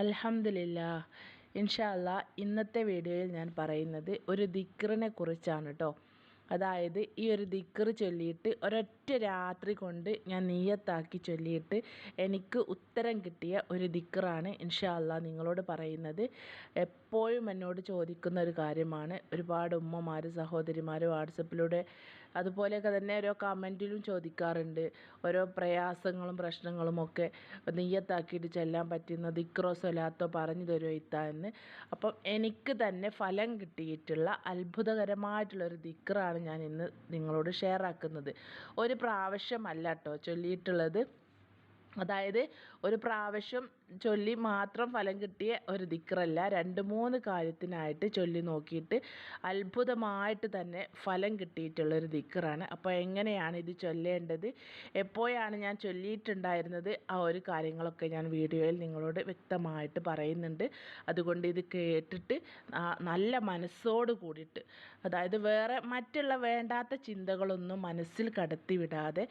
അൽഹംദുലില്ല. ഇൻഷാ അല്ലാ ഇന്നത്തെ വീഡിയോയിൽ ഞാൻ പറയുന്നത് ഒരു ദിക്റിനെ കുറിച്ചാണ് കേട്ടോ അതായത് ഈ ഒരു ദിക്റ് ചൊല്ലിയിട്ട് ഒരൊറ്റ രാത്രി കൊണ്ട് ഞാൻ നീയത്താക്കി ചൊല്ലിയിട്ട് എനിക്ക് ഉത്തരം കിട്ടിയ ഒരു ദിക്റാണ് ഇൻഷാല്ല നിങ്ങളോട് പറയുന്നത്. എപ്പോഴും എന്നോട് ചോദിക്കുന്ന ഒരു കാര്യമാണ്. ഒരുപാട് ഉമ്മമാർ സഹോദരിമാർ വാട്സപ്പിലൂടെ അതുപോലെയൊക്കെ തന്നെ ഓരോ കമന്റിലും ചോദിക്കാറുണ്ട്. ഓരോ പ്രയാസങ്ങളും പ്രശ്നങ്ങളും ഒക്കെ നീയത്താക്കിയിട്ട് ചെല്ലാൻ പറ്റുന്ന ദിക്റോ സ്വലാത്തോ പറഞ്ഞു തരുമോ ഇത്ത എന്ന്. അപ്പം എനിക്ക് തന്നെ ഫലം കിട്ടിയിട്ടുള്ള അത്ഭുതകരമായിട്ടുള്ള ഒരു ദിക്റാണ് ഞാൻ ഇന്ന് നിങ്ങളോട് ഷെയർ ആക്കുന്നത്. ഒരു പ്രാവശ്യമല്ല കേട്ടോ ചൊല്ലിയിട്ടുള്ളത്. അതായത് ഒരു പ്രാവശ്യം ചൊല്ലി മാത്രം ഫലം കിട്ടിയ ഒരു ദിക്റല്ല. രണ്ട് മൂന്ന് കാര്യത്തിനായിട്ട് ചൊല്ലി നോക്കിയിട്ട് അത്ഭുതമായിട്ട് തന്നെ ഫലം കിട്ടിയിട്ടുള്ള ഒരു ദിക്റാണ്. അപ്പോൾ എങ്ങനെയാണ് ഇത് ചൊല്ലേണ്ടത്? എപ്പോഴാണ് ഞാൻ ചൊല്ലിയിട്ടുണ്ടായിരുന്നത്? ആ ഒരു കാര്യങ്ങളൊക്കെ ഞാൻ വീഡിയോയിൽ നിങ്ങളോട് വ്യക്തമായിട്ട് പറയുന്നുണ്ട്. അതുകൊണ്ട് ഇത് കേട്ടിട്ട് നല്ല മനസ്സോട് കൂടിയിട്ട് അതായത് വേറെ മറ്റുള്ള വേണ്ടാത്ത ചിന്തകളൊന്നും മനസ്സിൽ കടത്തിവിടാതെ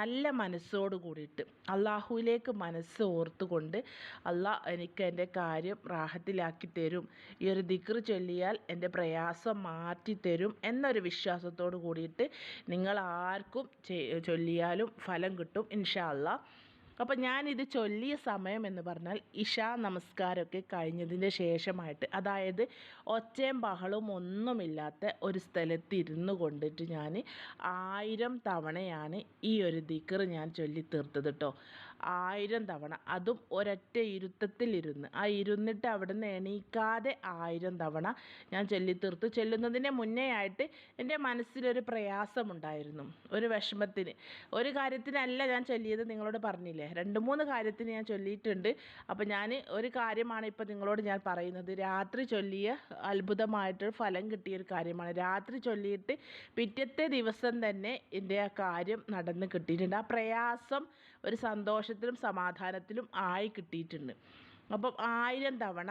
നല്ല മനസ്സോട് കൂടിയിട്ട് അള്ളാഹുവിലേക്ക് മനസ്സ് ഓർത്തുകൊണ്ട് അള്ളാ എനിക്ക് എന്റെ കാര്യം റാഹത്തിലാക്കി തരും. ഈ ഒരു ദിക്ർ ചൊല്ലിയാൽ എന്റെ പ്രയാസം മാറ്റി തരും എന്നൊരു വിശ്വാസത്തോട് കൂടിയിട്ട് നിങ്ങൾ ആർക്കും ചൊല്ലിയാലും ഫലം കിട്ടും ഇൻഷാ അപ്പം അപ്പോൾ ഞാനിത് ചൊല്ലിയ സമയം എന്ന് പറഞ്ഞാൽ ഇഷാ നമസ്കാരമൊക്കെ കഴിഞ്ഞതിന്റെ ശേഷമായിട്ട് അതായത് ഒച്ചയും ബഹളവും ഒന്നുമില്ലാത്ത ഒരു സ്ഥലത്ത് കൊണ്ടിട്ട് ഞാൻ ആയിരം തവണയാണ് ഈ ഒരു ദിക്കർ ഞാൻ ചൊല്ലി തീർത്തത് കേട്ടോ ആയിരം തവണ. അതും ഒരൊറ്റ ഇരുത്തത്തിലിരുന്ന്. ആ ഇരുന്നിട്ട് അവിടെ നിന്ന് എണീക്കാതെ ആയിരം തവണ ഞാൻ ചൊല്ലി തീർത്തു ചൊല്ലുന്നതിന് മുന്നേ ആയിട്ട് എന്റെ മനസ്സിലൊരു പ്രയാസമുണ്ടായിരുന്നു. ഒരു വിഷമത്തിന്. ഒരു കാര്യത്തിനല്ല ഞാൻ ചൊല്ലിയത് നിങ്ങളോട് പറഞ്ഞില്ലേ? രണ്ട് മൂന്ന് കാര്യത്തിന് ഞാൻ ചൊല്ലിയിട്ടുണ്ട്. അപ്പോൾ ഞാൻ ഒരു കാര്യമാണ് ഇപ്പോൾ നിങ്ങളോട് ഞാൻ പറയുന്നത്. രാത്രി ചൊല്ലിയ അത്ഭുതമായിട്ട് ഫലം കിട്ടിയ ഒരു കാര്യമാണ്. രാത്രി ചൊല്ലിയിട്ട് പിറ്റത്തെ ദിവസം തന്നെ എന്റെ ആ കാര്യം നടന്ന് കിട്ടിയിട്ടുണ്ട്. ആ പ്രയാസം ഒരു സന്തോഷത്തിലും സമാധാനത്തിലും ആയി കിട്ടിയിട്ടുണ്ട്. അപ്പം ആയിരം തവണ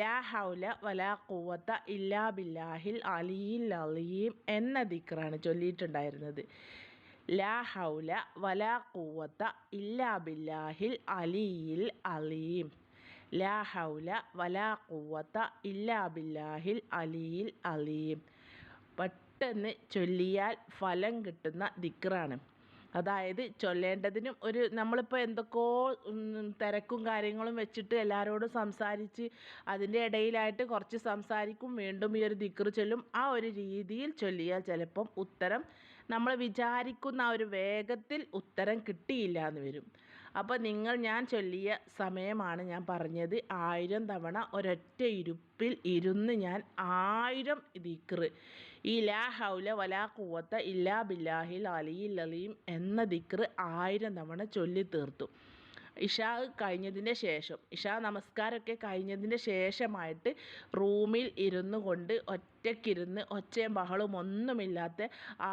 ലാ ഹൗല വലാ കൂവത്ത ഇല്ലാ ബില്ലാഹിൽ അലിയിൽ അലീം എന്ന ദിക്റാണ് ചൊല്ലിയിട്ടുണ്ടായിരുന്നത്. ലാ ഹൗല വലാ കൂവത്ത ഇല്ലാ ബില്ലാഹിൽ അലിയിൽ അലീം. ലാ ഹൗല വലാ കൂവത്ത ഇല്ലാ ബില്ലാഹിൽ അലിയിൽ അലീം. പെട്ടെന്ന് ചൊല്ലിയാൽ ഫലം കിട്ടുന്ന ദിക്റാണ്. അതായത് ചൊല്ലേണ്ടതിനും ഒരു നമ്മളിപ്പോൾ എന്തൊക്കെയോ തിരക്കും കാര്യങ്ങളും വെച്ചിട്ട് എല്ലാവരോടും സംസാരിച്ച് അതിന്റെ ഇടയിലായിട്ട് കുറച്ച് സംസാരിക്കും വീണ്ടും ഈ ഒരു ദിക്ർ ചൊല്ലും. ആ ഒരു രീതിയിൽ ചൊല്ലിയാൽ ചിലപ്പം ഉത്തരം നമ്മൾ വിചാരിക്കുന്ന ആ ഒരു വേഗത്തിൽ ഉത്തരം കിട്ടിയില്ല എന്ന് വരും. അപ്പോൾ നിങ്ങൾ ഞാൻ ചൊല്ലിയ സമയമാണ് ഞാൻ പറഞ്ഞത്. ആയിരം തവണ ഒരൊറ്റ ഇരുപ്പിൽ ഇരുന്ന് ഞാൻ ആയിരം ദിക്ർ ഈ ലാ ഹൗല വലാ കൂവത്ത ഇല്ലാ ബില്ലാഹിൽ അലിയിൽ അലീം എന്ന ദിക്ർ ആയിരം തവണ ചൊല്ലി തീർത്തു ഇഷാ കഴിഞ്ഞതിന്റെ ശേഷം ഇഷാ നമസ്കാരമൊക്കെ കഴിഞ്ഞതിന്റെ ശേഷമായിട്ട് റൂമിൽ ഇരുന്നു കൊണ്ട് ഒറ്റയ്ക്കിരുന്ന് ഒച്ചയും ബഹളവും ഒന്നുമില്ലാത്ത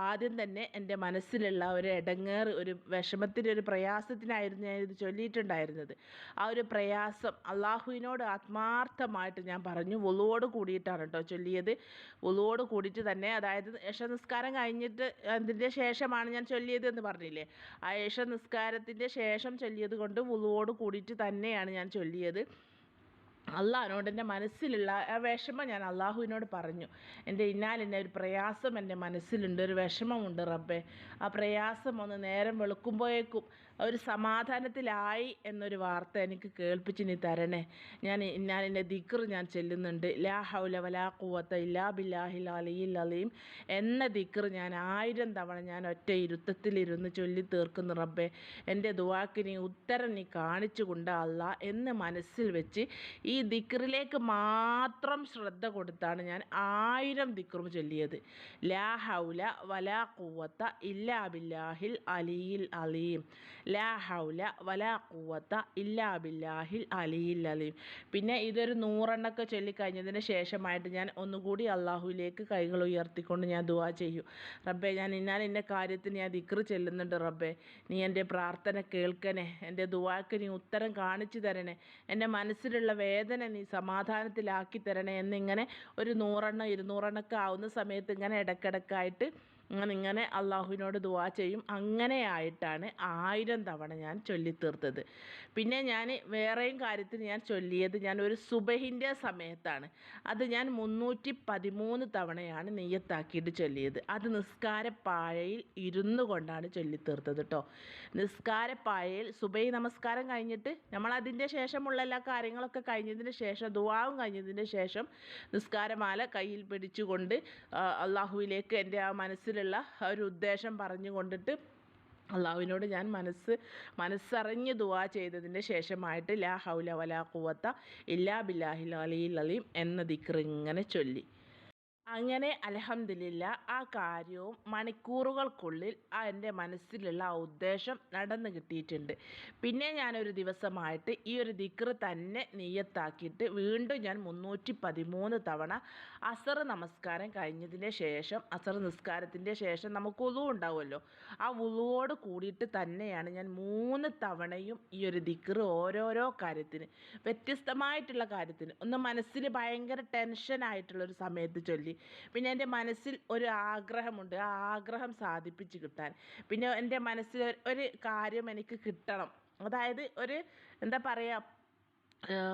ആദ്യം തന്നെ എന്റെ മനസ്സിലുള്ള ഒരു ഇടങ്ങേറ് ഒരു വിഷമത്തിന്റെ ഒരു പ്രയാസത്തിനായിരുന്നു ഞാൻ ഇത് ചൊല്ലിയിട്ടുണ്ടായിരുന്നത്. ആ ഒരു പ്രയാസം അള്ളാഹുവിനോട് ആത്മാർത്ഥമായിട്ട് ഞാൻ പറഞ്ഞു ഒളുവോട് കൂടിയിട്ടാണ് കേട്ടോ ചൊല്ലിയത്. ഒളുവോട് കൂടിയിട്ട് തന്നെ അതായത് യശ നിസ്കാരം കഴിഞ്ഞിട്ട് അതിന്റെ ശേഷമാണ് ഞാൻ ചൊല്ലിയത് എന്ന് പറഞ്ഞില്ലേ? ആ യശ നിസ്കാരത്തിന്റെ ശേഷം ചൊല്ലിയത് കൊണ്ട് ഒളുവോട് കൂടിയിട്ട് തന്നെയാണ് ഞാൻ ചൊല്ലിയത്. അള്ളാഹിനോട് എന്റെ മനസ്സിലുള്ള ആ വിഷമം ഞാൻ അള്ളാഹുവിനോട് പറഞ്ഞു. എന്റെ ഇന്നാലിന്റെ ഒരു പ്രയാസം എന്റെ മനസ്സിലുണ്ട് ഒരു വിഷമമുണ്ട് റബ്ബെ. ആ പ്രയാസം ഒന്ന് നേരം വെളുക്കുമ്പോഴേക്കും ഒരു സമാധാനത്തിലായി എന്നൊരു വാർത്ത എനിക്ക് കേൾപ്പിച്ച് നീ തരണേ. ഞാൻ ഞാൻ എന്റെ ദിക്ർ ഞാൻ ചെല്ലുന്നുണ്ട്. ലാ ഹൗല വലാ കൂവത്ത ഇല്ലാ ബില്ലാഹിൽ അലിയിൽ അലീം എന്ന ദിക്ർ ഞാൻ ആയിരം തവണ ഞാൻ ഒറ്റ ഇരുത്തത്തിലിരുന്ന് ചൊല്ലി തീർക്കുന്നു റബ്ബെ. എന്റെ ദുവാക്ക് നീ ഉത്തരം നീ കാണിച്ചു കൊണ്ട് അല്ല എന്ന് മനസ്സിൽ വെച്ച് ഈ ദിക്റിലേക്ക് മാത്രം ശ്രദ്ധ കൊടുത്താണ് ഞാൻ ആയിരം ദിക്റും ചൊല്ലിയത്. ലാ ഹൗല വലാ കൂവത്ത ഇല്ലാ ബില്ലാഹിൽ അലിയിൽ അലീം. ലാ ഹൗല വലാ കൂവത്ത ഇല്ലാ ബില്ലാഹിൽ അലിയിൽ അലീം. പിന്നെ ഇതൊരു നൂറെണ്ണൊക്കെ ചൊല്ലിക്കഴിഞ്ഞതിന് ശേഷമായിട്ട് ഞാൻ ഒന്നുകൂടി അള്ളാഹുവിലേക്ക് കൈകൾ ഉയർത്തിക്കൊണ്ട് ഞാൻ ദുവാ ചെയ്യും. റബ്ബേ ഞാൻ ഇന്നാൽ എന്റെ കാര്യത്തിന് ഞാൻ ദിക്റ് ചെല്ലുന്നുണ്ട് റബ്ബേ. നീ എന്റെ പ്രാർത്ഥന കേൾക്കണേ. എന്റെ ദുവാക്ക് നീ ഉത്തരം കാണിച്ചു തരണേ. എന്റെ മനസ്സിലുള്ള വേദന നീ സമാധാനത്തിലാക്കി തരണേ എന്നിങ്ങനെ ഒരു നൂറെണ്ണം ഇരുന്നൂറെണ്ണമൊക്കെ ആവുന്ന സമയത്ത് ഇങ്ങനെ ഇടയ്ക്കിടയ്ക്കായിട്ട് അങ്ങനെ ഇങ്ങനെ അള്ളാഹുവിനോട് ദുവാ ചെയ്യും. അങ്ങനെയായിട്ടാണ് ആയിരം തവണ ഞാൻ ചൊല്ലിത്തീർത്തത്. പിന്നെ ഞാൻ വേറെയും കാര്യത്തിന് ഞാൻ ചൊല്ലിയത് ഞാൻ ഒരു സുബഹിന്റെ സമയത്താണ്. അത് ഞാൻ മുന്നൂറ്റി പതിമൂന്ന് തവണയാണ് നെയ്യത്താക്കിയിട്ട് ചൊല്ലിയത്. അത് നിസ്കാരപ്പാഴയിൽ ഇരുന്നു കൊണ്ടാണ് ചൊല്ലിത്തീർത്തത് കേട്ടോ പായയിൽ സുബൈ നമസ്കാരം കഴിഞ്ഞിട്ട് നമ്മൾ അതിന്റെ ശേഷമുള്ള എല്ലാ കാര്യങ്ങളൊക്കെ കഴിഞ്ഞതിന് ശേഷം ദുവാവും കഴിഞ്ഞതിന് ശേഷം നിസ്കാരമാല കയ്യിൽ പിടിച്ചുകൊണ്ട് അള്ളാഹുവിലേക്ക് എന്റെ ആ മനസ്സിലുള്ള ആ ഒരു ഉദ്ദേശം പറഞ്ഞു കൊണ്ടിട്ട് അള്ളാഹുവിനോട് ഞാൻ മനസ്സ് മനസ്സറിഞ്ഞ് ദുവാ ചെയ്തതിന്റെ ശേഷമായിട്ട് ലാ ഹൗല വലാ കുവത്ത ഇല്ലാ ബില്ലാഹിൽ അലിയിൽ അലീം എന്ന ദിക്ർ ഇങ്ങനെ ചൊല്ലി. അങ്ങനെ അലഹമില്ല ആ കാര്യവും മണിക്കൂറുകൾക്കുള്ളിൽ ആ എന്റെ മനസ്സിലുള്ള ആ ഉദ്ദേശം നടന്നു കിട്ടിയിട്ടുണ്ട്. പിന്നെ ഞാനൊരു ദിവസമായിട്ട് ഈ ഒരു ദിക്ർ തന്നെ നെയ്യത്താക്കിയിട്ട് വീണ്ടും ഞാൻ മുന്നൂറ്റി പതിമൂന്ന് തവണ അസർ നമസ്കാരം കഴിഞ്ഞതിന് ശേഷം അസർ നിസ്കാരത്തിന്റെ ശേഷം നമുക്ക് ഉളു ഉണ്ടാവുമല്ലോ. ആ ഉളുവോട് കൂടിയിട്ട് തന്നെയാണ് ഞാൻ മൂന്ന് തവണയും ഈ ഒരു ദിക്ർ ഓരോരോ കാര്യത്തിന് വ്യത്യസ്തമായിട്ടുള്ള കാര്യത്തിന് ഒന്ന് മനസ്സിൽ ഭയങ്കര ടെൻഷനായിട്ടുള്ളൊരു സമയത്ത് ചൊല്ലി. പിന്നെ എന്റെ മനസ്സിൽ ഒരു ആഗ്രഹമുണ്ട് ആ ആഗ്രഹം സാധിപ്പിച്ച് കിട്ടാൻ. പിന്നെ എന്റെ മനസ്സിൽ ഒരു- കാര്യം എനിക്ക് കിട്ടണം. അതായത് ഒരു എന്താ പറയുക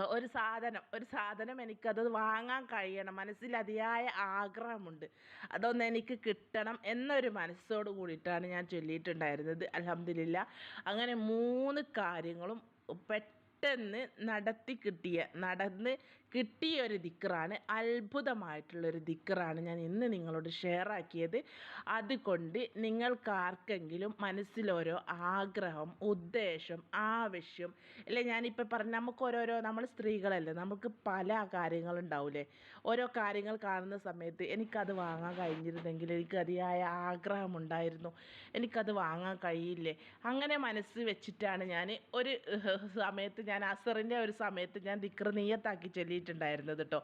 ഒരു സാധനം ഒരു സാധനം എനിക്കത് വാങ്ങാൻ കഴിയണം. മനസ്സിൽ അതിയായ ആഗ്രഹമുണ്ട്. അതൊന്ന് എനിക്ക് കിട്ടണം എന്നൊരു മനസ്സോട് കൂടിയിട്ടാണ് ഞാൻ ചൊല്ലിയിട്ടുണ്ടായിരുന്നത്. അലഹമില്ല അങ്ങനെ മൂന്ന് കാര്യങ്ങളും പെട്ടെന്ന് നടത്തി കിട്ടിയ നടന്ന് കിട്ടിയ ഒരു ദിക്റാണ് അത്ഭുതമായിട്ടുള്ളൊരു ദിക്കറാണ് ഞാൻ ഇന്ന് നിങ്ങളോട് ഷെയർ ആക്കിയത്. അതുകൊണ്ട് നിങ്ങൾക്കാർക്കെങ്കിലും മനസ്സിലോരോ ആഗ്രഹം ഉദ്ദേശം ആവശ്യം അല്ലെ ഞാനിപ്പോൾ പറഞ്ഞ നമുക്ക് ഓരോരോ നമ്മൾ സ്ത്രീകളല്ലേ നമുക്ക് പല കാര്യങ്ങളുണ്ടാവില്ലേ ഓരോ കാര്യങ്ങൾ കാണുന്ന സമയത്ത് എനിക്കത് വാങ്ങാൻ കഴിഞ്ഞിരുന്നെങ്കിൽ എനിക്ക് അതിയായ ആഗ്രഹമുണ്ടായിരുന്നു. എനിക്കത് വാങ്ങാൻ കഴിയില്ലേ? അങ്ങനെ മനസ്സ് വെച്ചിട്ടാണ് ഞാൻ ഒരു സമയത്ത് ഞാൻ അസറിന്റെ ഒരു സമയത്ത് ഞാൻ ദിക്ർ നീയത്താക്കി ചൊല്ലിയിട്ടുണ്ടായിരുന്നത് കേട്ടോ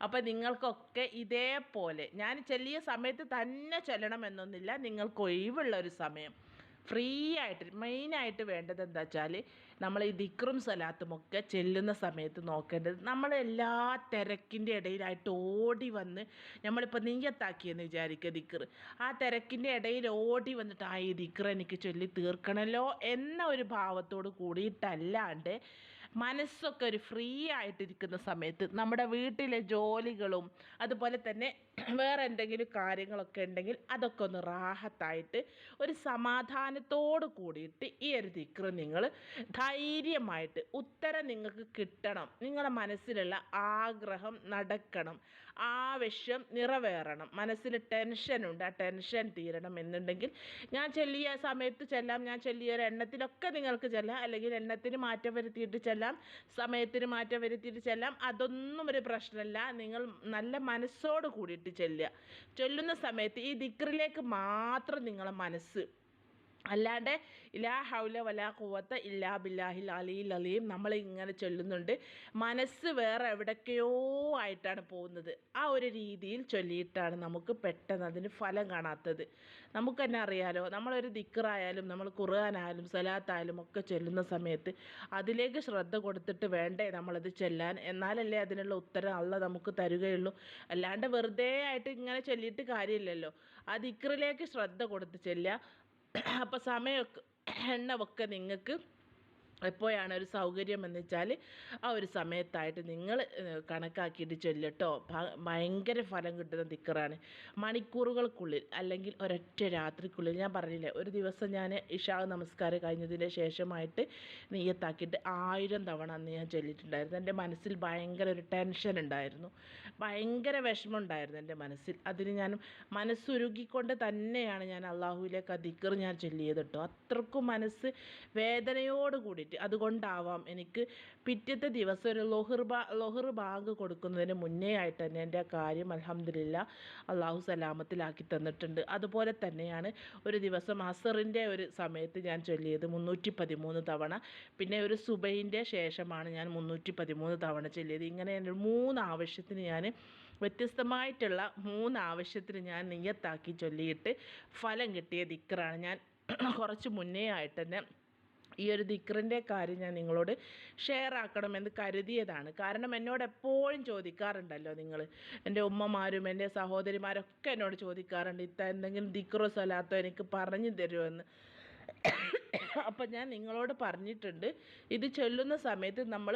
അപ്പോൾ നിങ്ങൾക്കൊക്കെ ഇതേപോലെ ഞാൻ ചൊല്ലിയ സമയത്ത് തന്നെ ചൊല്ലണമെന്നൊന്നുമില്ല നിങ്ങൾക്ക് ഒഴിവുള്ള ഒരു സമയം. ഫ്രീ ആയിട്ട് മെയിനായിട്ട് വേണ്ടത് എന്താ വെച്ചാൽ നമ്മൾ ഈ ദിക്റും സലാത്തും ഒക്കെ ചെല്ലുന്ന സമയത്ത് നോക്കേണ്ടത് നമ്മൾ എല്ലാ തിരക്കിന്റെ ഇടയിലായിട്ട് ഓടി വന്ന് നമ്മളിപ്പോൾ നീയത്താക്കിയെന്ന് വിചാരിക്കുക ദിക്ർ ആ തിരക്കിന്റെ ഇടയിൽ ഓടി വന്നിട്ട് ആ ഈ ദിക്ർ എനിക്ക് ചൊല്ലി തീർക്കണമല്ലോ എന്ന ഒരു ഭാവത്തോട് കൂടിയിട്ടല്ലാണ്ട് മനസ്സൊക്കെ ഒരു ഫ്രീ ആയിട്ടിരിക്കുന്ന സമയത്ത് നമ്മുടെ വീട്ടിലെ ജോലികളും അതുപോലെ തന്നെ വേറെ എന്തെങ്കിലും കാര്യങ്ങളൊക്കെ ഉണ്ടെങ്കിൽ അതൊക്കെ ഒന്ന് റാഹത്തായിട്ട് ഒരു സമാധാനത്തോട് കൂടിയിട്ട് ഈ ഒരു ദിക്ർ നിങ്ങൾ ധൈര്യമായിട്ട് ഉത്തരം നിങ്ങൾക്ക് കിട്ടണം. നിങ്ങളുടെ മനസ്സിലുള്ള ആഗ്രഹം നടക്കണം. ആവശ്യം നിറവേറണം. മനസ്സിൽ ടെൻഷനുണ്ട് ആ ടെൻഷൻ തീരണം എന്നുണ്ടെങ്കിൽ ഞാൻ ചൊല്ലിയ സമയത്ത് ചെല്ലാം. ഞാൻ ചൊല്ലിയ ഒരു എണ്ണത്തിലൊക്കെ നിങ്ങൾക്ക് ചെല്ലാം. അല്ലെങ്കിൽ എണ്ണത്തിന് മാറ്റം വരുത്തിയിട്ട് ചെല്ലാം. സമയത്തിന് മാറ്റം വരുത്തിയിട്ട് ചെല്ലാം. അതൊന്നും ഒരു പ്രശ്നമല്ല. നിങ്ങൾ നല്ല മനസ്സോട് കൂടിയിട്ട് ചെല്ലുക. ചൊല്ലുന്ന സമയത്ത് ഈ ദിക്റിലേക്ക് മാത്രം നിങ്ങളെ മനസ്സ് അല്ലാണ്ട് ഇലാ ഹൗല വലാ കുവത്ത ഇല്ലാ ബില്ലാഹിൽ അലീൽ അലീം നമ്മൾ ഇങ്ങനെ ചൊല്ലുന്നുണ്ട്. മനസ്സ് വേറെ എവിടൊക്കെയോ ആയിട്ടാണ് പോകുന്നത്. ആ ഒരു രീതിയിൽ ചൊല്ലിയിട്ടാണ് നമുക്ക് പെട്ടെന്ന് അതിന് ഫലം കാണാത്തത്. നമുക്ക് തന്നെ അറിയാലോ നമ്മളൊരു ദിക്കറായാലും നമ്മൾ കുറുകാനായാലും സലാത്തായാലും ഒക്കെ ചൊല്ലുന്ന സമയത്ത് അതിലേക്ക് ശ്രദ്ധ കൊടുത്തിട്ട് വേണ്ടേ നമ്മളത് ചെല്ലാൻ? എന്നാലല്ലേ അതിനുള്ള ഉത്തരം അള്ള നമുക്ക് തരുകയുള്ളൂ. അല്ലാണ്ട് വെറുതെ ആയിട്ട് ഇങ്ങനെ ചൊല്ലിയിട്ട് കാര്യമില്ലല്ലോ. ആ ദിക്കറിലേക്ക് ശ്രദ്ധ കൊടുത്ത് ചെല്ലുക. അപ്പോൾ സമയമൊക്കെ എണ്ണമൊക്കെ നിങ്ങൾക്ക് എപ്പോഴാണ് ഒരു സൗകര്യം എന്ന് വെച്ചാൽ ആ ഒരു സമയത്തായിട്ട് നിങ്ങൾ കണക്കാക്കിയിട്ട് ചൊല്ലട്ടോ ഭയങ്കര ഫലം കിട്ടുന്ന ദിക്കറാണ് മണിക്കൂറുകൾക്കുള്ളിൽ അല്ലെങ്കിൽ ഒരൊറ്റ രാത്രിക്കുള്ളിൽ ഞാൻ പറഞ്ഞില്ലേ ഒരു ദിവസം ഞാൻ ഇഷാ നമസ്കാരം കഴിഞ്ഞതിന് ശേഷമായിട്ട് നെയ്യത്താക്കിയിട്ട് ആയിരം തവണ അന്ന് ഞാൻ ചൊല്ലിയിട്ടുണ്ടായിരുന്നു എന്റെ മനസ്സിൽ ഭയങ്കര ഒരു ടെൻഷൻ ഉണ്ടായിരുന്നു. ഭയങ്കര വിഷമം ഉണ്ടായിരുന്നു എന്റെ മനസ്സിൽ. അതിന് ഞാൻ മനസ്സുരുകിക്കൊണ്ട് തന്നെയാണ് ഞാൻ അള്ളാഹുവിലേക്ക് ആ ദിക്കർ ഞാൻ ചൊല്ലിയത് കേട്ടോ അത്രക്കും മനസ്സ് വേദനയോട് കൂടിയിട്ട് അതുകൊണ്ടാവാം എനിക്ക് പിറ്റത്തെ ദിവസം ഒരു ലൊഹർ ബാ ലൊഹർ ബാങ്ക് കൊടുക്കുന്നതിന് മുന്നേ ആയിട്ട് തന്നെ എന്റെ കാര്യം അലഹമില്ല അള്ളാഹു സലാമത്തിലാക്കി തന്നിട്ടുണ്ട്. അതുപോലെ തന്നെയാണ് ഒരു ദിവസം അസറിന്റെ ഒരു സമയത്ത് ഞാൻ ചൊല്ലിയത് മുന്നൂറ്റി പതിമൂന്ന് തവണ. പിന്നെ ഒരു സുബൈന്റെ ശേഷമാണ് ഞാൻ മുന്നൂറ്റി പതിമൂന്ന് തവണ ചൊല്ലിയത്. ഇങ്ങനെ മൂന്ന് ആവശ്യത്തിന് ഞാൻ വ്യത്യസ്തമായിട്ടുള്ള മൂന്ന് ആവശ്യത്തിന് ഞാൻ നെയ്യത്താക്കി ചൊല്ലിയിട്ട് ഫലം കിട്ടിയ ദിക്കറാണ് ഞാൻ കുറച്ച് മുന്നേ ആയിട്ട് തന്നെ ഈ ഒരു ദിക്റിന്റെ കാര്യം ഞാൻ നിങ്ങളോട് ഷെയർ ആക്കണമെന്ന് കരുതിയതാണ്. കാരണം എന്നോട് എപ്പോഴും ചോദിക്കാറുണ്ടല്ലോ നിങ്ങൾ. എന്റെ ഉമ്മമാരും എന്റെ സഹോദരിമാരൊക്കെ എന്നോട് ചോദിക്കാറുണ്ട് ഇത്ത എന്തെങ്കിലും ദിക്റോ സ്വലാത്തോ എനിക്ക് പറഞ്ഞു തരുമെന്ന് അപ്പം ഞാൻ നിങ്ങളോട് പറഞ്ഞിട്ടുണ്ട്. ഇത് ചൊല്ലുന്ന സമയത്ത് നമ്മൾ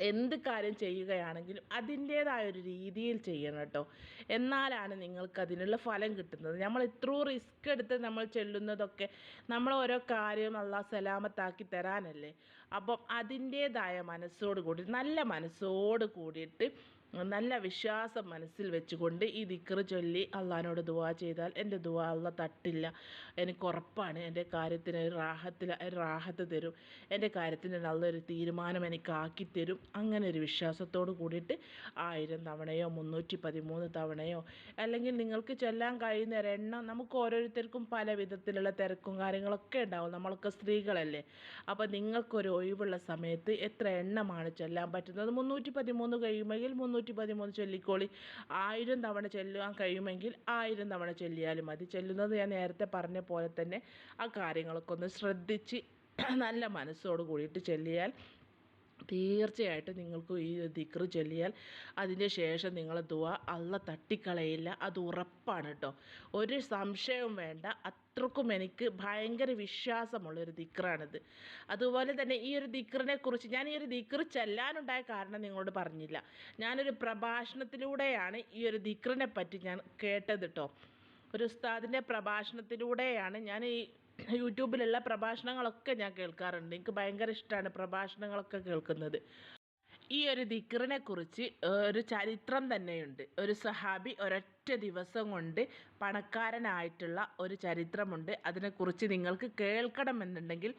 എന്ത് കാര്യം ചെയ്യുകയാണെങ്കിലും അതിന്റേതായ ഒരു രീതിയിൽ ചെയ്യണം കേട്ടോ. എന്നാലാണ് നിങ്ങൾക്ക് അതിനുള്ള ഫലം കിട്ടുന്നത്. നമ്മൾ ഇത്രയും റിസ്ക് എടുത്ത് നമ്മൾ ചെല്ലുന്നതൊക്കെ നമ്മൾ ഓരോ കാര്യം അള്ളാഹ് സലാമത്താക്കി തരാനല്ലേ? അപ്പം അതിന്റേതായ മനസ്സോട് കൂടി നല്ല മനസ്സോട് കൂടിയിട്ട് നല്ല വിശ്വാസം മനസ്സിൽ വെച്ചുകൊണ്ട് ഈ ദിക്റ് ചൊല്ലി അള്ളഹാനോട് ദുവാ ചെയ്താൽ എന്റെ ദുവാ അള്ള തട്ടില്ല. എനിക്ക് ഉറപ്പാണ് എന്റെ കാര്യത്തിന് ഒരു റാഹത്തിൽ ഒരു റാഹത്ത് തരും. എന്റെ കാര്യത്തിന് നല്ലൊരു തീരുമാനം എനിക്ക് തരും. അങ്ങനെ ഒരു വിശ്വാസത്തോട് കൂടിയിട്ട് ആയിരം തവണയോ മുന്നൂറ്റി പതിമൂന്ന് തവണയോ അല്ലെങ്കിൽ നിങ്ങൾക്ക് ചൊല്ലാൻ കഴിയുന്ന ഒരെണ്ണം നമുക്ക് ഓരോരുത്തർക്കും പല വിധത്തിലുള്ള തിരക്കും കാര്യങ്ങളൊക്കെ ഉണ്ടാവും. നമ്മളൊക്കെ സ്ത്രീകളല്ലേ. അപ്പോൾ നിങ്ങൾക്കൊരു ഒഴിവുള്ള സമയത്ത് എത്ര എണ്ണമാണ് ചൊല്ലാൻ പറ്റുന്നത്? മുന്നൂറ്റി പതിമൂന്ന് കഴിയുമെങ്കിൽ മുന്നൂറ്റി പതിമൂന്ന് ചൊല്ലിക്കോളി. ആയിരം തവണ ചൊല്ലുവാൻ കഴിയുമെങ്കിൽ ആയിരം തവണ ചൊല്ലിയാലും മതി. ചൊല്ലുന്നത് ഞാൻ നേരത്തെ പറഞ്ഞ പോലെ തന്നെ ആ കാര്യങ്ങളൊക്കെ ഒന്ന് ശ്രദ്ധിച്ച് നല്ല മനസ്സോട് കൂടിയിട്ട് ചൊല്ലിയാൽ തീർച്ചയായിട്ടും നിങ്ങൾക്ക് ഈ ദിക്ർ ചൊല്ലിയാൽ അതിന്റെ ശേഷം നിങ്ങൾ ദുവ അള്ള തട്ടിക്കളയില്ല. അത് ഉറപ്പാണ് കേട്ടോ. ഒരു സംശയവും വേണ്ട. അത്രക്കും എനിക്ക് ഭയങ്കര വിശ്വാസമുള്ളൊരു ദിക്റാണിത്. അതുപോലെ തന്നെ ഈ ഒരു ദിക്റിനെ കുറിച്ച് ഞാൻ ഈ ഒരു ദിക്റ് ചെല്ലാനുണ്ടായ കാരണം നിങ്ങളോട് പറഞ്ഞില്ല. ഞാനൊരു പ്രഭാഷണത്തിലൂടെയാണ് ഈ ഒരു ദിക്റിനെ പറ്റി ഞാൻ കേട്ടത് കേട്ടോ. ഒരു ഉസ്താദിന്റെ പ്രഭാഷണത്തിലൂടെയാണ് ഞാൻ ഈ യൂട്യൂബിലുള്ള പ്രഭാഷണങ്ങളൊക്കെ ഞാൻ കേൾക്കാറുണ്ട്. എനിക്ക് ഭയങ്കര ഇഷ്ടമാണ് പ്രഭാഷണങ്ങളൊക്കെ കേൾക്കുന്നത്. ഈ ഒരു ദിക്റിനെ കുറിച്ച് ഒരു ചരിത്രം തന്നെയുണ്ട്. ഒരു സഹാബി ഒരൊറ്റ ദിവസം കൊണ്ട് പണക്കാരനായിട്ടുള്ള ഒരു ചരിത്രമുണ്ട്. അതിനെക്കുറിച്ച് നിങ്ങൾക്ക് കേൾക്കണമെന്നുണ്ടെങ്കിൽ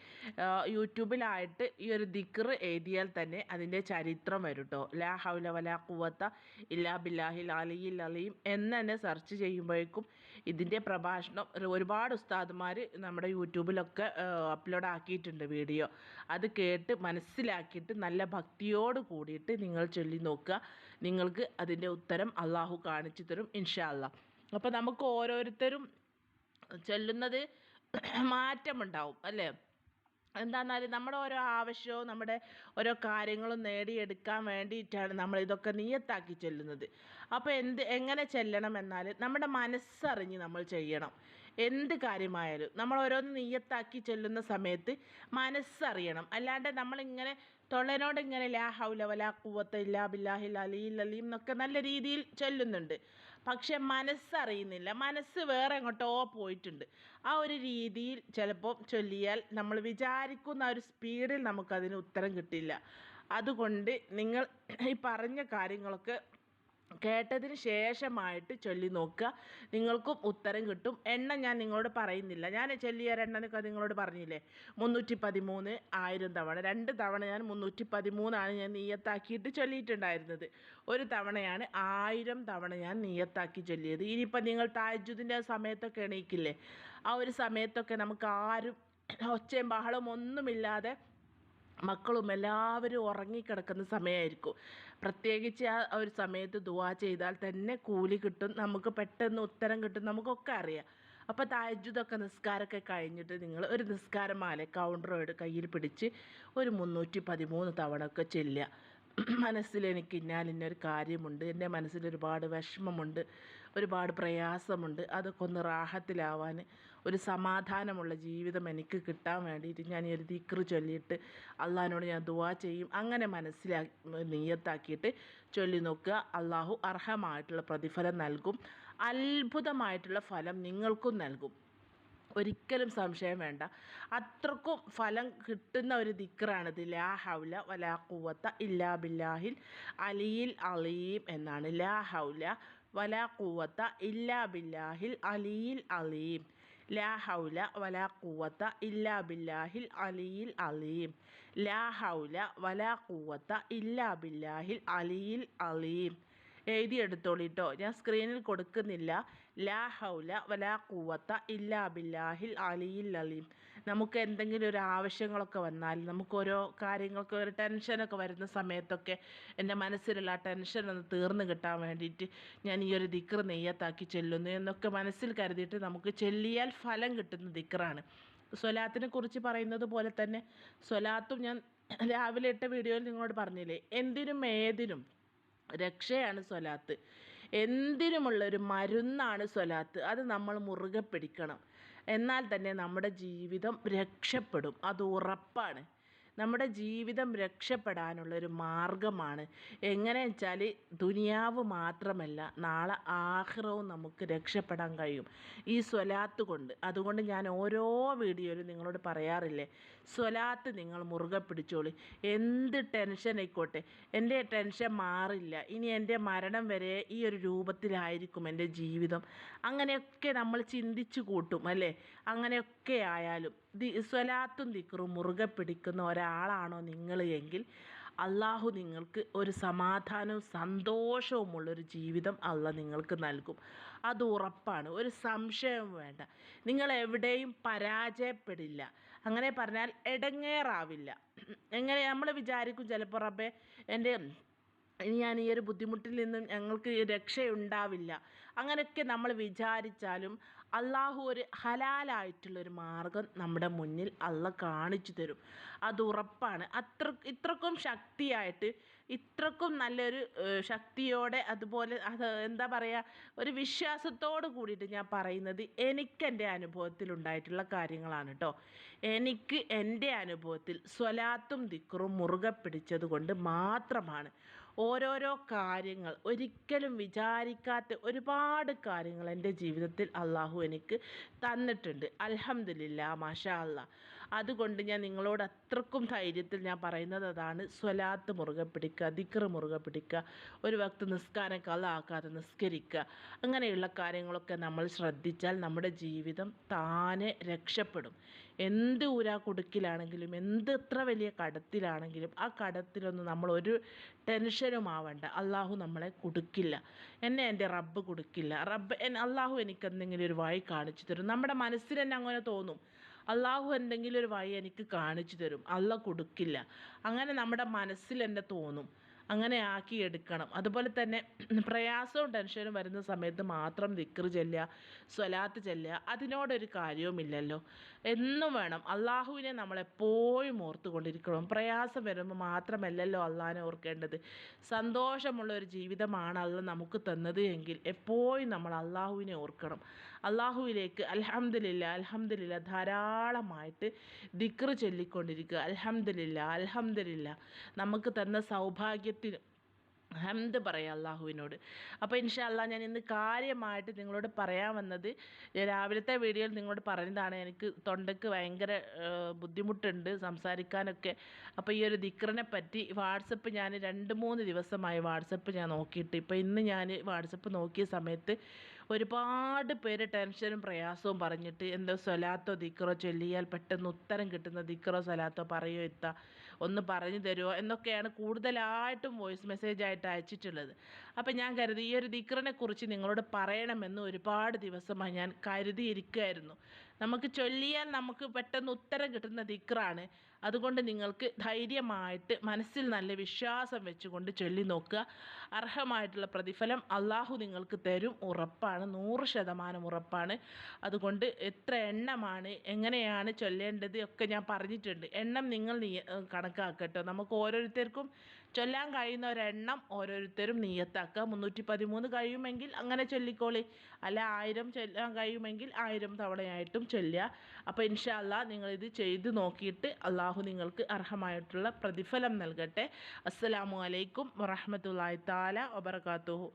യൂട്യൂബിലായിട്ട് ഈ ഒരു ദിക്ർ എഴുതിയാൽ തന്നെ അതിന്റെ ചരിത്രം വരും കേട്ടോ ലാ ഹൗല വലാ കുവത്ത ഇല്ലാ ബില്ലാഹിൽ അലിയിൽ അലിയും എന്ന് തന്നെ സെർച്ച് ചെയ്യുമ്പോഴേക്കും ഇതിന്റെ പ്രഭാഷണം ഒരു- ഒരുപാട് ഉസ്താദുമാർ നമ്മുടെ യൂട്യൂബിലൊക്കെ അപ്ലോഡ് ആക്കിയിട്ടുണ്ട് വീഡിയോ. അത് കേട്ട് മനസ്സിലാക്കിയിട്ട് നല്ല ഭക്തിയോട് കൂടിയിട്ട് നിങ്ങൾ ചൊല്ലി നോക്കുക. നിങ്ങൾക്ക് അതിന്റെ ഉത്തരം അള്ളാഹു കാണിച്ചു തരും ഇൻഷാ അല്ലാ അപ്പോൾ നമുക്ക് ഓരോരുത്തരും ചൊല്ലുന്നത് മാറ്റമുണ്ടാവും അല്ലേ? എന്താണെന്നാൽ നമ്മുടെ ഓരോ ആവശ്യവും നമ്മുടെ ഓരോ കാര്യങ്ങളും നേടിയെടുക്കാൻ വേണ്ടിയിട്ടാണ് നമ്മൾ ഇതൊക്കെ നിയത്താക്കി ചെല്ലുന്നത്. അപ്പോൾ എന്ത് എങ്ങനെ ചെല്ലണം എന്നാൽ നമ്മുടെ മനസ്സറിഞ്ഞ് നമ്മൾ ചെയ്യണം. എന്ത് കാര്യമായാലും നമ്മൾ ഓരോന്ന് നിയത്താക്കി ചെല്ലുന്ന സമയത്ത് മനസ്സറിയണം. അല്ലാണ്ട് നമ്മളിങ്ങനെ തൊള്ളനോട് ഇങ്ങനെ ലാ ഹൗല വലാ കുവത്ത ഇല്ലാ ബില്ലാഹിൽ അലീൽ അലീം എന്നൊക്കെ നല്ല രീതിയിൽ ചൊല്ലുന്നുണ്ട്. പക്ഷെ മനസ്സറിയുന്നില്ല. മനസ്സ് വേറെ എങ്ങോട്ടോ പോയിട്ടുണ്ട്. ആ ഒരു രീതിയിൽ ചിലപ്പോൾ ചൊല്ലിയാൽ നമ്മൾ വിചാരിക്കുന്ന ഒരു സ്പീഡിൽ നമുക്കതിന് ഉത്തരം കിട്ടില്ല. അതുകൊണ്ട് നിങ്ങൾ ഈ പറഞ്ഞ കാര്യങ്ങളൊക്കെ കേട്ടതിന് ശേഷമായിട്ട് ചൊല്ലി നോക്കുക. നിങ്ങൾക്കും ഉത്തരം കിട്ടും. എണ്ണം ഞാൻ നിങ്ങളോട് പറയുന്നില്ല. ഞാൻ ചൊല്ലിയ എണ്ണനൊക്കെ നിങ്ങളോട് പറഞ്ഞില്ലേ? മുന്നൂറ്റി പതിമൂന്ന് ആയിരം തവണ. രണ്ട് തവണ ഞാൻ മുന്നൂറ്റി പതിമൂന്നാണ് ഞാൻ നീയത്താക്കിയിട്ട് ചൊല്ലിയിട്ടുണ്ടായിരുന്നത്. ഒരു തവണയാണ് ആയിരം തവണ ഞാൻ നീയത്താക്കി ചൊല്ലിയത്. ഇനിയിപ്പോൾ നിങ്ങൾ താജ്ജുദിന്റെ സമയത്തൊക്കെ എണീക്കില്ലേ? ആ ഒരു സമയത്തൊക്കെ നമുക്ക് ആരും ഒച്ചയും ബഹളവും ഒന്നുമില്ലാതെ മക്കളും എല്ലാവരും ഉറങ്ങിക്കിടക്കുന്ന സമയമായിരിക്കും പ്രത്യേകിച്ച് ആ ഒരു സമയത്ത് ദുആ ചെയ്താൽ തന്നെ കൂലി കിട്ടും നമുക്ക് പെട്ടെന്ന് ഉത്തരം കിട്ടും നമുക്കൊക്കെ അറിയാം. അപ്പോൾ താജ്ജുദൊക്കെ നിസ്കാരമൊക്കെ കഴിഞ്ഞിട്ട് നിങ്ങൾ ഒരു നിസ്കാരമാല കൗണ്ടറോട് കയ്യിൽ പിടിച്ച് ഒരു മുന്നൂറ്റി പതിമൂന്ന് ഒക്കെ ചെല്ലുക. മനസ്സിൽ എനിക്ക് ഇന്നാൽ ഇന്നൊരു കാര്യമുണ്ട് എന്റെ മനസ്സിൽ ഒരുപാട് വിഷമമുണ്ട് ഒരുപാട് പ്രയാസമുണ്ട്. അതൊക്കെ ഒന്ന് റാഹത്തിലാവാൻ ഒരു സമാധാനമുള്ള ജീവിതം എനിക്ക് കിട്ടാൻ വേണ്ടിയിട്ട് ഞാൻ ഒരു ദിക്റ് ചൊല്ലിയിട്ട് അള്ളഹാനോട് ഞാൻ ദുവാ ചെയ്യും. അങ്ങനെ മനസ്സിലാക്കി നീയത്താക്കിയിട്ട് ചൊല്ലി നോക്കുക. അള്ളാഹു അർഹമായിട്ടുള്ള പ്രതിഫലം നൽകും. അത്ഭുതമായിട്ടുള്ള ഫലം നിങ്ങൾക്കും നൽകും. ഒരിക്കലും സംശയം വേണ്ട. അത്രക്കും ഫലം കിട്ടുന്ന ഒരു ദിക്റാണിത്. ലാ ഹൗല വലാ കുവത്ത ഇല്ലാ ബില്ലാഹിൽ അലിയിൽ അലീം എന്നാണ്. ലാ ഹൗല വലാ കുവത്ത ഇല്ലാ ബില്ലാഹിൽ അലിയിൽ അലീം ലാ ഹൗല വലാ കുവത്ത ഇല്ലാ ബില്ലാഹിൽ അലിയിൽ അലീം ലാ ഹൗല വലാ കുവത്ത ഇല്ലാ ബില്ലാഹിൽ അലിയിൽ അലീം എഴുതിയെടുത്തോളിട്ടോ. ഞാൻ സ്ക്രീനിൽ കൊടുക്കുന്നില്ല. ലാ ഹൗല വലാ കൂവത്ത ഇല്ലാ ബില്ലാഹിൽ അലിയിൽ അലീം. നമുക്ക് എന്തെങ്കിലും ഒരു ആവശ്യങ്ങളൊക്കെ വന്നാൽ നമുക്ക് ഓരോ കാര്യങ്ങൾക്ക് ഒരു ടെൻഷനൊക്കെ വരുന്ന സമയത്തൊക്കെ എന്റെ മനസ്സിലുള്ള ആ ടെൻഷൻ ഒന്ന് തീർന്നു കിട്ടാൻ വേണ്ടിയിട്ട് ഞാൻ ഈ ഒരു ദിക്ർ നെയ്യത്താക്കി ചെല്ലുന്നു എന്നൊക്കെ മനസ്സിൽ കരുതിയിട്ട് നമുക്ക് ചെല്ലിയാൽ ഫലം കിട്ടുന്ന ദിക്റാണ്. സ്വലാത്തിനെ കുറിച്ച് പറയുന്നത് പോലെ തന്നെ സ്വലാത്തും ഞാൻ രാവിലെ ഇട്ട വീഡിയോയിൽ നിങ്ങളോട് പറഞ്ഞില്ലേ എന്തിനും ഏതിനും രക്ഷയാണ് സ്വലാത്ത്. എന്തിനുമുള്ള ഒരു മരുന്നാണ് സ്വലാത്ത്. അത് നമ്മൾ മുറുകെ പിടിക്കണം. എന്നാൽ തന്നെ നമ്മുടെ ജീവിതം രക്ഷപ്പെടും. അത് ഉറപ്പാണ്. നമ്മുടെ ജീവിതം രക്ഷപ്പെടാനുള്ള ഒരു മാർഗമാണ്. എങ്ങനെ വെച്ചാൽ ദുനിയാവ് മാത്രമല്ല നാളെ ആഹ്റവും നമുക്ക് രക്ഷപ്പെടാൻ കഴിയും. ഈ സ്വലാത്ത് കൊണ്ട്. അതുകൊണ്ട് ഞാൻ ഓരോ വീഡിയോയിലും നിങ്ങളോട് പറയാറില്ലേ സ്വലാത്ത് നിങ്ങൾ മുറുകെ പിടിച്ചോളി. എന്ത് ടെൻഷൻ ആയിക്കോട്ടെ. എന്റെ ടെൻഷൻ മാറില്ല. ഇനി എന്റെ മരണം വരെ ഈ ഒരു രൂപത്തിലായിരിക്കും എന്റെ ജീവിതം. അങ്ങനെയൊക്കെ നമ്മൾ ചിന്തിച്ചു കൂട്ടും അല്ലേ? അങ്ങനെയൊക്കെ ആയാലും ദി സ്വലാത്തും ദിക്റും മുറുകെ പിടിക്കുന്ന ഒരാളാണോ നിങ്ങൾ എങ്കിൽ അള്ളാഹു നിങ്ങൾക്ക് ഒരു സമാധാനവും സന്തോഷവുമുള്ളൊരു ജീവിതം അള്ള നിങ്ങൾക്ക് നൽകും. അത് ഉറപ്പാണ്. ഒരു സംശയവും വേണ്ട. നിങ്ങൾ എവിടെയും പരാജയപ്പെടില്ല. അങ്ങനെ പറഞ്ഞാൽ ഇടങ്ങേറാവില്ല എങ്ങനെ നമ്മൾ വിചാരിക്കും ചിലപ്പോൾ റബ്ബേ എന്റെ ഇനി ഞാൻ ഈ ഒരു ബുദ്ധിമുട്ടിൽ നിന്നും ഞങ്ങൾക്ക് രക്ഷയുണ്ടാവില്ല. അങ്ങനെയൊക്കെ നമ്മൾ വിചാരിച്ചാലും അള്ളാഹു ഒരു ഹലാലായിട്ടുള്ളൊരു മാർഗം നമ്മുടെ മുന്നിൽ അള്ള കാണിച്ചു തരും. അത് ഉറപ്പാണ്. അത്ര ഇത്രക്കും ശക്തിയായിട്ട് ഇത്രക്കും നല്ലൊരു ശക്തിയോടെ അതുപോലെ അത് എന്താ പറയുക ഒരു വിശ്വാസത്തോട് കൂടിയിട്ട് ഞാൻ പറയുന്നത് എനിക്ക് എന്റെ അനുഭവത്തിൽ ഉണ്ടായിട്ടുള്ള കാര്യങ്ങളാണ് കേട്ടോ എനിക്ക് എന്റെ അനുഭവത്തിൽ സ്വലാത്തും ദിക്കറും മുറുകെ പിടിച്ചത് കൊണ്ട് മാത്രമാണ്. ഓരോരോ കാര്യങ്ങൾ ഒരിക്കലും വിചാരിക്കാത്ത ഒരുപാട് കാര്യങ്ങൾ എന്റെ ജീവിതത്തിൽ അള്ളാഹു എനിക്ക് തന്നിട്ടുണ്ട്. അൽഹംദുലില്ലാ മാഷാ അല്ല അതുകൊണ്ട് ഞാൻ നിങ്ങളോട് അത്രക്കും ധൈര്യത്തിൽ ഞാൻ പറയുന്നത് അതാണ്. സ്വലാത്ത് മുറുകെ പിടിക്കുക ദിക്റ് മുറുകെ പിടിക്കുക ഒരു വക്ത് നിസ്കാരം കളാക്കാതെ നിസ്കരിക്കുക. അങ്ങനെയുള്ള കാര്യങ്ങളൊക്കെ നമ്മൾ ശ്രദ്ധിച്ചാൽ നമ്മുടെ ജീവിതം താനെ രക്ഷപ്പെടും. എന്ത് ഊരാ കുടുക്കിലാണെങ്കിലും എന്ത് എത്ര വലിയ കടത്തിലാണെങ്കിലും ആ കടത്തിലൊന്നും നമ്മൾ ഒരു ടെൻഷനും ആവണ്ട. അള്ളാഹു നമ്മളെ കുടുക്കില്ല. എന്നെ എന്റെ റബ്ബ് കുടുക്കില്ല. റബ്ബ് അള്ളാഹു എനിക്ക് എന്തെങ്കിലും ഒരു വഴി കാണിച്ചു തരും. നമ്മുടെ മനസ്സിൽ തന്നെ അങ്ങനെ തോന്നും. അള്ളാഹു എന്തെങ്കിലും ഒരു വഴി എനിക്ക് കാണിച്ചു തരും. അല്ല കൊടുക്കില്ല. അങ്ങനെ നമ്മുടെ മനസ്സിൽ തന്നെ തോന്നും. അങ്ങനെ ആക്കി എടുക്കണം. അതുപോലെ തന്നെ പ്രയാസവും ടെൻഷനും വരുന്ന സമയത്ത് മാത്രം ദിക്ർ ചെല്ലുക സ്വലാത്ത് ചെല്ലുക അതിനോടൊരു കാര്യവുമില്ലല്ലോ എന്നും വേണം. അള്ളാഹുവിനെ നമ്മളെപ്പോഴും ഓർത്തുകൊണ്ടിരിക്കണം. പ്രയാസം വരുമ്പോൾ മാത്രമല്ലല്ലോ അള്ളാഹിനെ ഓർക്കേണ്ടത്. സന്തോഷമുള്ള ഒരു ജീവിതമാണ് അള്ള നമുക്ക് തന്നത് എങ്കിൽ എപ്പോഴും നമ്മൾ അള്ളാഹുവിനെ ഓർക്കണം. അള്ളാഹുവിലേക്ക് അലഹമ്മദില്ല അലഹമ്മദില്ല ധാരാളമായിട്ട് ദിക്ർ ചൊല്ലിക്കൊണ്ടിരിക്കുക. അലഹമ്മദില്ല അലഹമ്മദില്ല നമുക്ക് തന്ന സൗഭാഗ്യത്തിന് ഹംദ് പറയാം അള്ളാഹുവിനോട് അപ്പോൾ ഇൻഷാല്ല ഞാൻ ഇന്ന് കാര്യമായിട്ട് നിങ്ങളോട് പറയാൻ വന്നത് രാവിലത്തെ വീഡിയോയിൽ നിങ്ങളോട് പറഞ്ഞതാണ് എനിക്ക് തൊണ്ടയ്ക്ക് ഭയങ്കര ബുദ്ധിമുട്ടുണ്ട് സംസാരിക്കാനൊക്കെ. അപ്പോൾ ഈ ഒരു ദിക്റിനെ പറ്റി വാട്സപ്പ് ഞാൻ രണ്ട് മൂന്ന് ദിവസമായി വാട്സപ്പ് ഞാൻ നോക്കിയിട്ട്. ഇപ്പോൾ ഇന്ന് ഞാൻ വാട്സപ്പ് നോക്കിയ സമയത്ത് ഒരുപാട് പേര് ടെൻഷനും പ്രയാസവും പറഞ്ഞിട്ട് എന്തോ സ്വലാത്തോ ദിക്കറോ ചൊല്ലിയാൽ പെട്ടെന്ന് ഉത്തരം കിട്ടുന്ന ദിക്കറോ സ്വലാത്തോ പറയോ എത്ത ഒന്ന് പറഞ്ഞു തരുമോ എന്നൊക്കെയാണ് കൂടുതലായിട്ടും വോയിസ് മെസ്സേജ് ആയിട്ട് അയച്ചിട്ടുള്ളത്. അപ്പം ഞാൻ കരുതി ഈ ഒരു ദിക്കറിനെ കുറിച്ച് നിങ്ങളോട് പറയണമെന്ന് ഒരുപാട് ദിവസമായി ഞാൻ കരുതിയിരിക്കുമായിരുന്നു നമുക്ക് ചൊല്ലിയാൽ നമുക്ക് പെട്ടെന്ന് ഉത്തരം കിട്ടുന്ന ദിക്റാണ് അതുകൊണ്ട് നിങ്ങൾക്ക് ധൈര്യമായിട്ട് മനസ്സിൽ നല്ല വിശ്വാസം വെച്ചുകൊണ്ട് ചൊല്ലി നോക്കുക. അർഹമായിട്ടുള്ള പ്രതിഫലം അള്ളാഹു നിങ്ങൾക്ക് തരും. ഉറപ്പാണ്. നൂറ് ശതമാനം ഉറപ്പാണ്. അതുകൊണ്ട് എത്ര എണ്ണമാണ് എങ്ങനെയാണ് ചൊല്ലേണ്ടത് ഒക്കെ ഞാൻ പറഞ്ഞിട്ടുണ്ട്. എണ്ണം നിങ്ങൾ കണക്കാക്കട്ടോ. നമുക്ക് ഓരോരുത്തർക്കും ചൊല്ലാൻ കഴിയുന്ന ഒരെണ്ണം ഓരോരുത്തരും നീയത്താക്കുക. മുന്നൂറ്റി പതിമൂന്ന് കഴിയുമെങ്കിൽ അങ്ങനെ ചൊല്ലിക്കോളി. അല്ല ആയിരം ചൊല്ലാൻ കഴിയുമെങ്കിൽ ആയിരം തവണയായിട്ടും ചൊല്ലുക. അപ്പോൾ ഇൻഷാല്ല നിങ്ങളിത് ചെയ്ത് നോക്കിയിട്ട് അള്ളാഹു നിങ്ങൾക്ക് അർഹമായിട്ടുള്ള പ്രതിഫലം നൽകട്ടെ. അസ്സലാമു അലൈക്കും വറഹമത്തല്ലാ താല വബർക്കാത്തുഹു